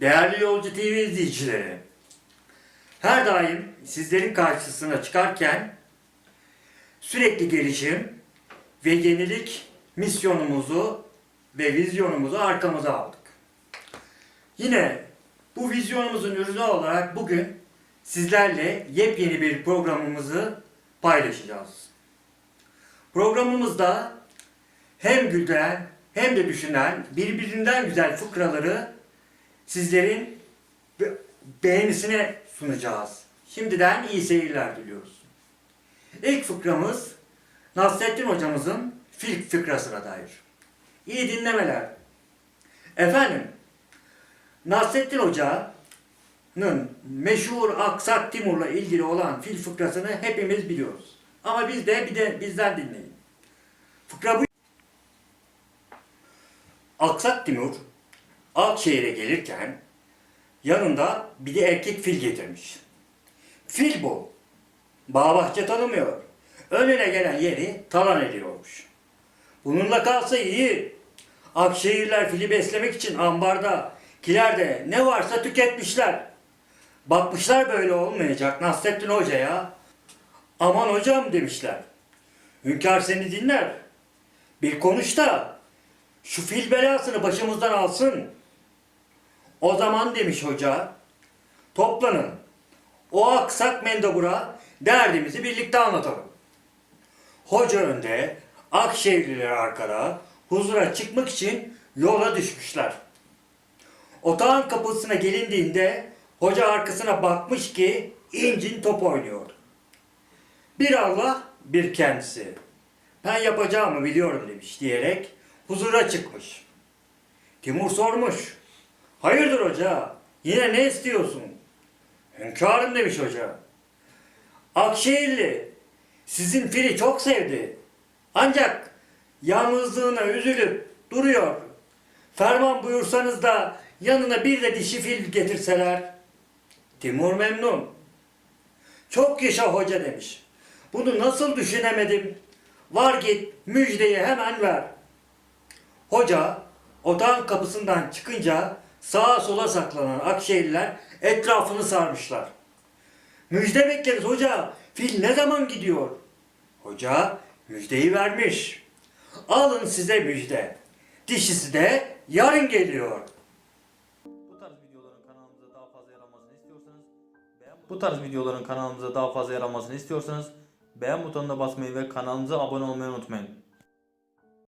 Değerli Yolcu TV izleyicileri, her daim sizlerin karşısına çıkarken sürekli gelişim ve yenilik misyonumuzu ve vizyonumuzu arkamıza aldık. Yine bu vizyonumuzun ürünü olarak bugün sizlerle yepyeni bir programımızı paylaşacağız. Programımızda hem güldüren hem de düşünen birbirinden güzel fıkraları sizlerin be- beğenisine sunacağız. Şimdiden iyi seyirler diliyoruz. İlk fıkramız Nasrettin hocamızın fil fıkrasına dair. İyi dinlemeler. Efendim, Nasrettin Hoca'nın meşhur Aksak Timur'la ilgili olan fil fıkrasını hepimiz biliyoruz. Ama biz de bir de bizden dinleyin. Fıkra bu. Aksak Timur Akşehir'e gelirken yanında bir de erkek fil getirmiş. Fil bu. Bağ bahçe tanımıyor. Önüne gelen yeri talan ediyormuş. Bununla kalsa iyi. Akşehirler fili beslemek için ambarda, kilerde ne varsa tüketmişler. Bakmışlar böyle olmayacak Nasrettin Hoca'ya. Aman hocam demişler. Hünkâr seni dinler. Bir konuş da şu fil belasını başımızdan alsın. O zaman demiş hoca, toplanın. O aksak mendebura derdimizi birlikte anlatalım. Hoca önde, Akşehirliler arkada, huzura çıkmak için yola düşmüşler. Otağın kapısına gelindiğinde hoca arkasına bakmış ki incin top oynuyor. Bir Allah, bir kendisi. Ben yapacağımı biliyorum demiş diyerek huzura çıkmış. Timur sormuş. Hayırdır hoca? Yine ne istiyorsun? Hünkârım demiş hoca. Akşehirli sizin fili çok sevdi. Ancak yalnızlığına üzülüp duruyor. Ferman buyursanız da yanına bir de dişi fil getirseler. Timur memnun. Çok yaşa hoca demiş. Bunu nasıl düşünemedim? Var git müjdeyi hemen ver. Hoca otağın kapısından çıkınca sağa sola saklanan Akşehirliler etrafını sarmışlar. Müjde bekleriz hoca. Fil ne zaman gidiyor? Hoca müjdeyi vermiş. Alın size müjde. Dişisi de yarın geliyor. Bu tarz videoların kanalımıza daha fazla yer almasını istiyorsanız beğen istiyorsanız beğen butonuna basmayı ve kanalımıza abone olmayı unutmayın.